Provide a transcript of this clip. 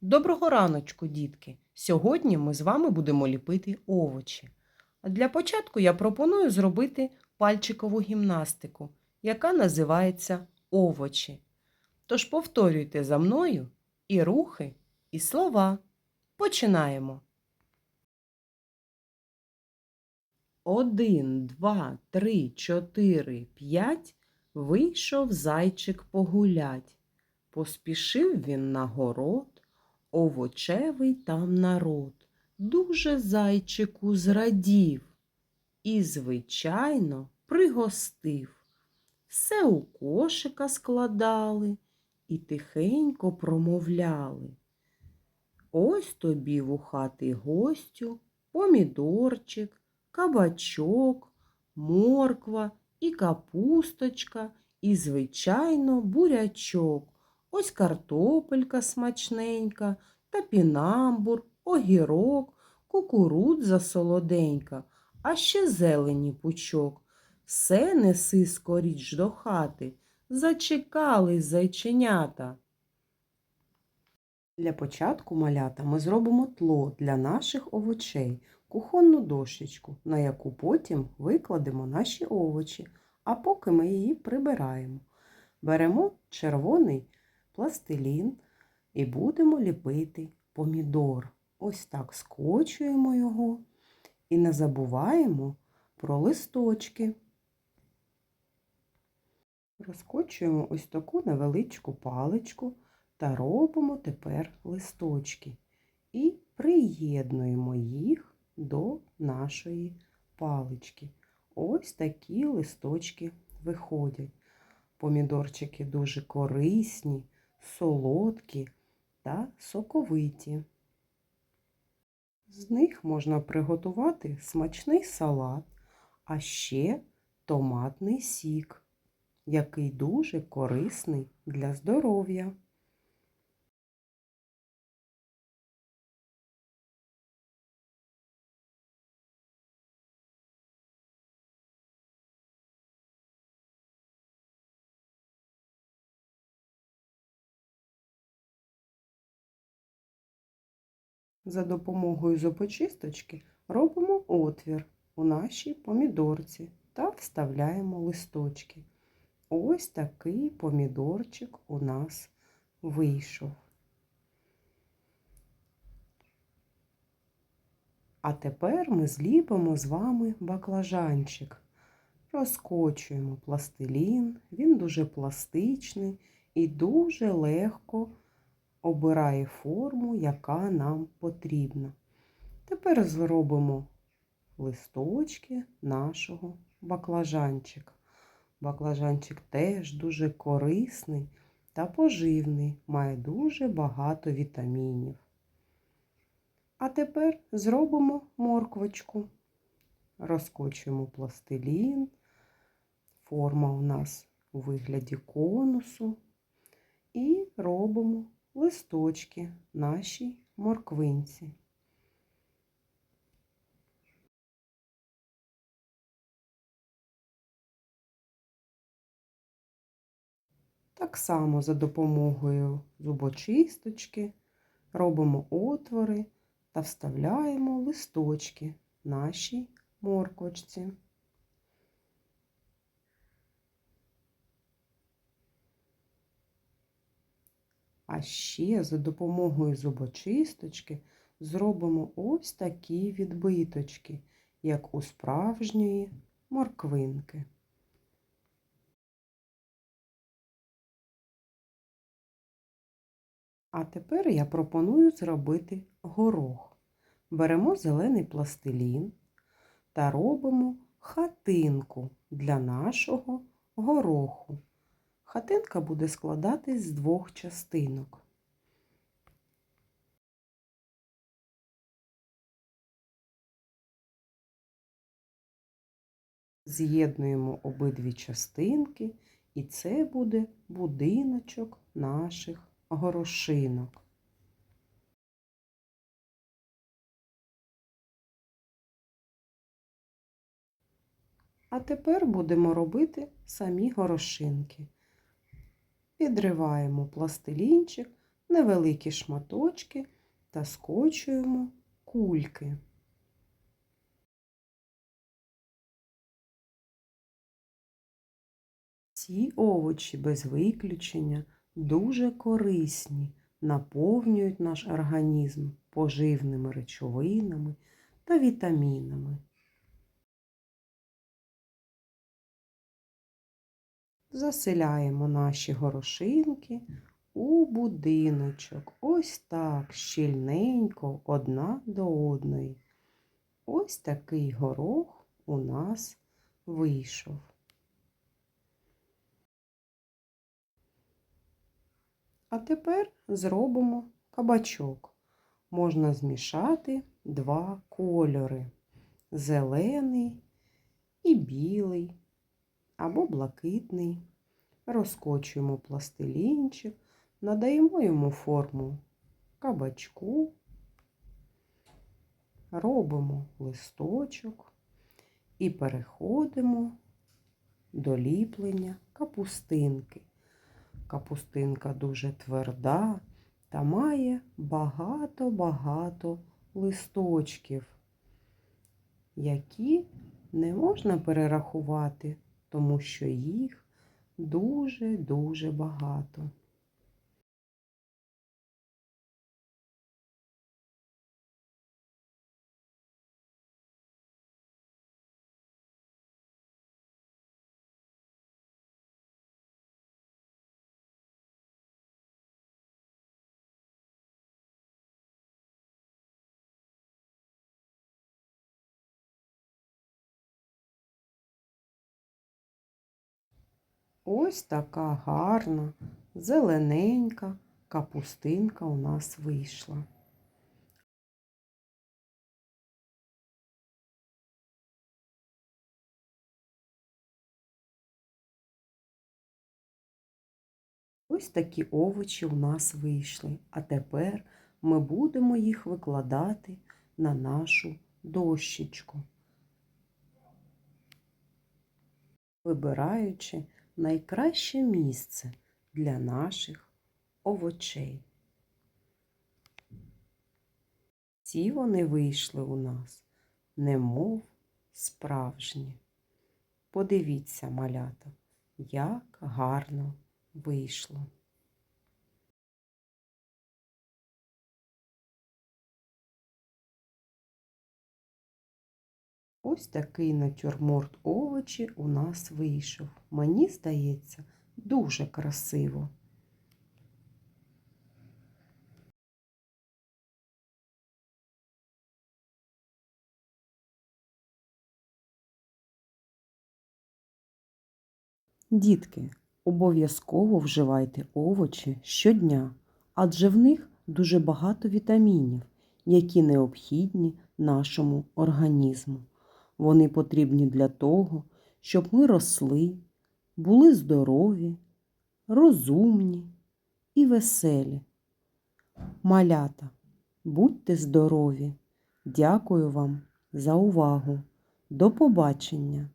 Доброго раночку, дітки! Сьогодні ми з вами будемо ліпити овочі. А для початку я пропоную зробити пальчикову гімнастику, яка називається овочі. Тож повторюйте за мною і рухи, і слова. Починаємо. Один, два, три, чотири, п'ять. Вийшов зайчик погулять. Поспішив він на город, овочевий там народ. Дуже зайчику зрадів і, звичайно, пригостив. Все у кошика складали і тихенько промовляли. Ось тобі вухатий гостю, помідорчик, кабачок, морква і капусточка, і, звичайно, бурячок. Ось картопелька смачненька, топінамбур, огірок, кукурудза солоденька, а ще зелені пучок. Все неси скоріч до хати. Зачекались зайченята. Для початку малята ми зробимо тло для наших овочей, кухонну дощечку, на яку потім викладемо наші овочі, а поки ми її прибираємо. Беремо червоний пластилін і будемо ліпити помідор. Ось так скочуємо його і не забуваємо про листочки. Розкочуємо ось таку невеличку паличку та робимо тепер листочки. І приєднуємо їх до нашої палички. Ось такі листочки виходять. Помідорчики дуже корисні, солодкі та соковиті. З них можна приготувати смачний салат, а ще томатний сік, який дуже корисний для здоров'я. За допомогою зубочисточки робимо отвір у нашій помідорці та вставляємо листочки. Ось такий помідорчик у нас вийшов. А тепер ми зліпимо з вами баклажанчик. Розкочуємо пластилін, він дуже пластичний і дуже легко обирає форму, яка нам потрібна. Тепер зробимо листочки нашого баклажанчика. Баклажанчик теж дуже корисний та поживний, має дуже багато вітамінів. А тепер зробимо морквочку. Розкочуємо пластилін. Форма у нас у вигляді конусу. І робимо листочки нашій морквинці. Так само за допомогою зубочисточки робимо отвори та вставляємо листочки нашій морквочці. А ще за допомогою зубочисточки зробимо ось такі відбиточки, як у справжньої морквинки. А тепер я пропоную зробити горох. Беремо зелений пластилін та робимо хатинку для нашого гороху. Хатинка буде складатись з двох частинок. З'єднуємо обидві частинки, і це буде будиночок наших горошинок. А тепер будемо робити самі горошинки. Підриваємо пластилінчик невеликі шматочки та скочуємо кульки. Ці овочі без виключення дуже корисні, наповнюють наш організм поживними речовинами та вітамінами. Заселяємо наші горошинки у будиночок. Ось так щільненько одна до одної. Ось такий горох у нас вийшов. А тепер зробимо кабачок. Можна змішати два кольори зелений і білий або блакитний. Розкочуємо пластилінчик, надаємо йому форму кабачку, робимо листочок і переходимо до ліплення капустинки. Капустинка дуже тверда та має багато-багато листочків, які не можна перерахувати, тому що їх дуже-дуже багато. Ось така гарна, зелененька капустинка у нас вийшла. Ось такі овочі у нас вийшли, а тепер ми будемо їх викладати на нашу дощечку, вибираючи найкраще місце для наших овочей. Ці вони вийшли у нас, немов справжні. Подивіться, малята, як гарно вийшло. Ось такий натюрморт овочі у нас вийшов. Мені здається, дуже красиво. Дітки, обов'язково вживайте овочі щодня, адже в них дуже багато вітамінів, які необхідні нашому організму. Вони потрібні для того, щоб ми росли, були здорові, розумні і веселі. Малята, будьте здорові! Дякую вам за увагу. До побачення!